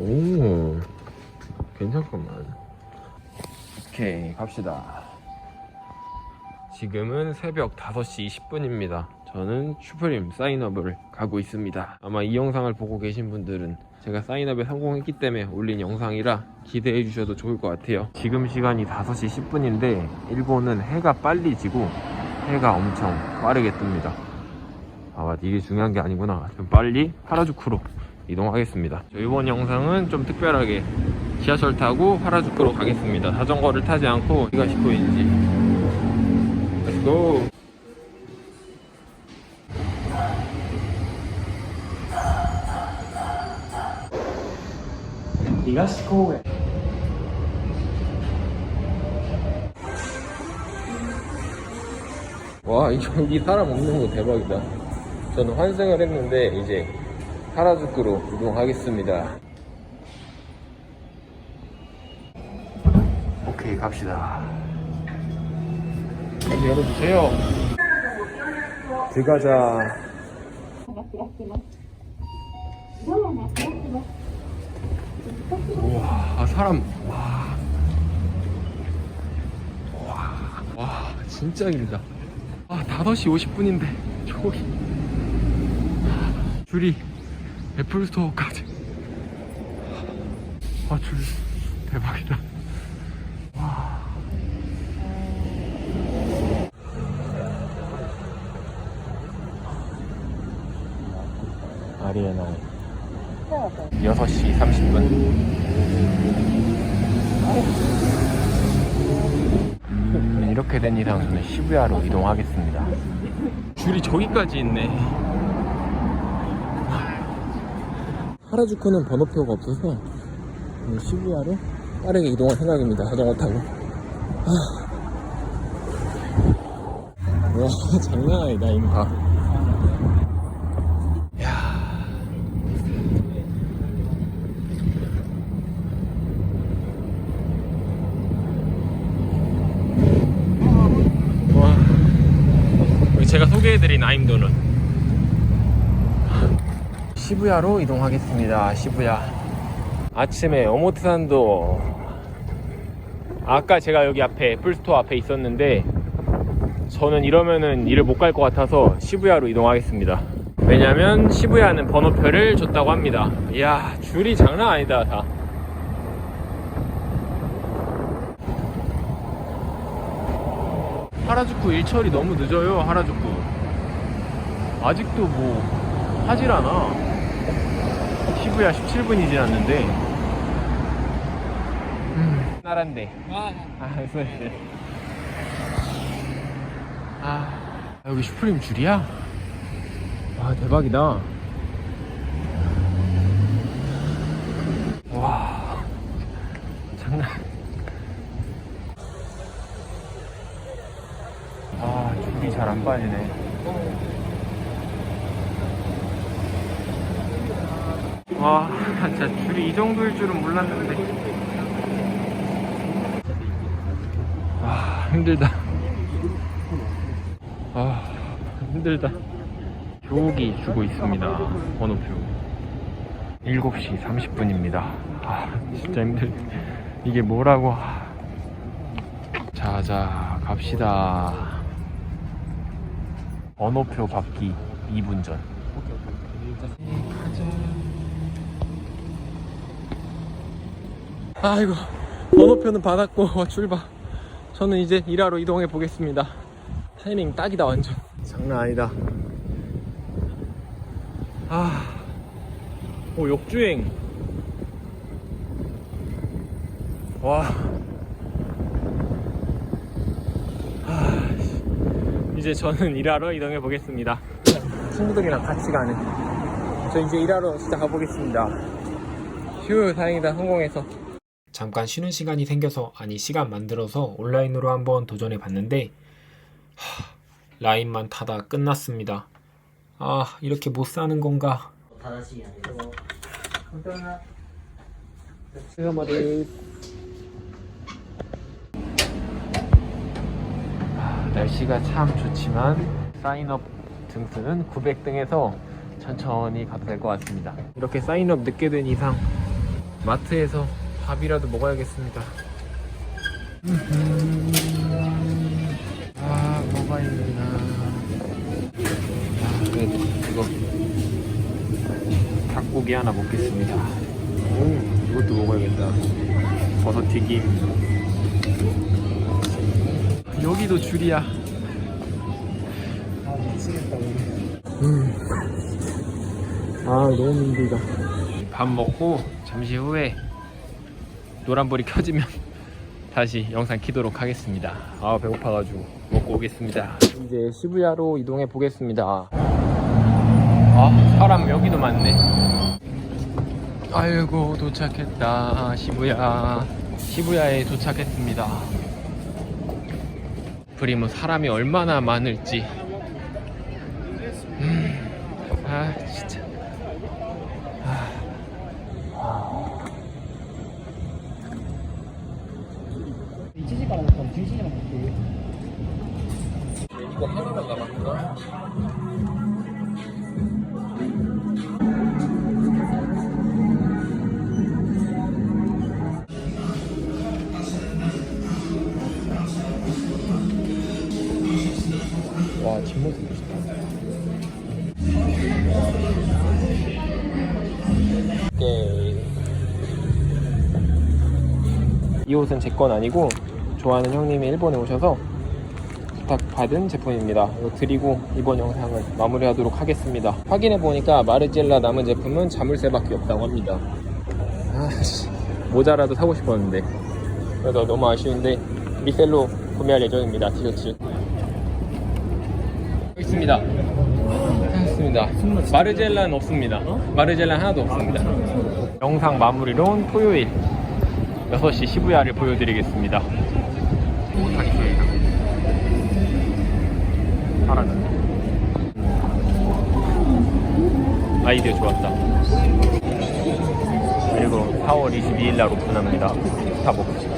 오 괜찮구만. 오케이 갑시다. 지금은 새벽 5시 20분입니다. 저는 슈프림 사인업을 가고 있습니다. 아마 이 영상을 보고 계신 분들은 제가 사인업에 성공했기 때문에 올린 영상이라 기대해 주셔도 좋을 것 같아요. 지금 시간이 5시 10분인데 일본은 해가 빨리 지고 해가 엄청 빠르게 뜹니다. 아맞 이게 중요한 게 아니구나. 좀 빨리 하라주쿠로 이동하겠습니다. 이번 영상은 좀 특별하게 지하철 타고 파라주쿠로 가겠습니다. 자전거를 타지 않고 어디가 싶어인지. 렛츠고 이가시코에. 와이 전기 사람 없는 거 대박이다. 저는 환승을 했는데 이제 하라주쿠로 이동하겠습니다. 오케이 갑시다. 여기 열어주세요. 들어가자. 우와 아, 사람. 와. 와, 와 진짜 길다. 아 5시 50분인데 저기. 줄이 애플스토어까지. 아줄 대박이다. 와. 아리에나. 6시 30분. 음, 이렇게 된 이상 저는 시부야로 이동하겠습니다. 줄이 저기까지 있네 하라주쿠는 번호표가 없어서 시부야로 빠르게 이동할 생각입니다. 자전거 타고. 아. 와 장난 아니다 인파. 야. 제가 소개해드린 아임도는 시부야로 이동하겠습니다. 시부야. 아침에 오모트산도 아까 제가 여기 앞에 애플스토어 앞에 있었는데 저는 이러면은 일을 못 갈 것 같아서 시부야로 이동하겠습니다. 왜냐면 시부야는 번호표를 줬다고 합니다. 이야 줄이 장난 아니다 다. 하라주쿠 일처리 너무 늦어요 하라주쿠. 아직도 뭐 하질 않아 시부야 17분이 지났는데. 음. 나란데. 아 sorry. 아 여기 슈프림 줄이야? 와 대박이다. 와 장난. 아 줄이 잘 안 빠지네 와 진짜 줄이 이 정도일 줄은 몰랐는데. 아 힘들다. 아 힘들다. 교육이 주고 있습니다 번호표. 7시 30분입니다. 아 진짜 힘들 이게 뭐라고. 자자 갑시다. 번호표 받기 2분 전 아이고 번호표는 받았고 와, 출발. 저는 이제 일하러 이동해 보겠습니다. 타이밍 딱이다 완전. 장난 아니다. 아, 오 역주행. 와. 아, 씨. 이제 저는 일하러 이동해 보겠습니다. 친구들이랑 같이 가는. 저 이제 일하러 진짜 가보겠습니다. 휴 다행이다 성공해서 잠깐 쉬는 시간이 생겨서 아니 시간 만들어서 온라인으로 한번 도전해 봤는데 라인만 타다 끝났습니다. 아 이렇게 못 사는 건가? 아, 날씨가 참 좋지만 사인업 등수는 900등에서 천천히 가도 될 것 같습니다. 이렇게 사인업 늦게 된 이상 마트에서 밥이라도 먹어야겠습니다. 아, 뭐가 있나. 아, 그래도 이거 닭고기 하나 먹겠습니다. 오, 이것도 먹어야겠다. 버섯 튀김. 여기도 줄이야. 아 미치겠다 우리 음. 아 너무 힘들다 밥 먹고 잠시 후에 노란불이 켜지면 다시 영상 키도록 하겠습니다. 아 배고파가지고 먹고 오겠습니다. 이제 시부야로 이동해 보겠습니다. 아 사람 여기도 많네. 아이고 도착했다. 시부야. 시부야에 도착했습니다. 프리모 사람이 얼마나 많을지. 아 진짜 등심이랑 먹고 이거 하나만 남았구나 와 뒷모습 멋있다. 이 옷은 제 건 아니고 좋아하는 형님이 일본에 오셔서 부탁받은 제품입니다. 이거 드리고 이번 영상을 마무리하도록 하겠습니다. 확인해 보니까 마르젤라 남은 제품은 자물쇠밖에 없다고 합니다. 아씨 모자라도 사고 싶었는데 그래서 너무 아쉬운데 리셀로 구매할 예정입니다. 티셔츠. 있습니다. 찾았습니다. 마르젤라는 없습니다. 마르젤라 하나도 없습니다. 영상 마무리론 토요일 6시 시부야를 보여드리겠습니다. 사라졌네. 아이디어 좋았다. 그리고 4월 22일 날 오픈합니다. 스타벅스.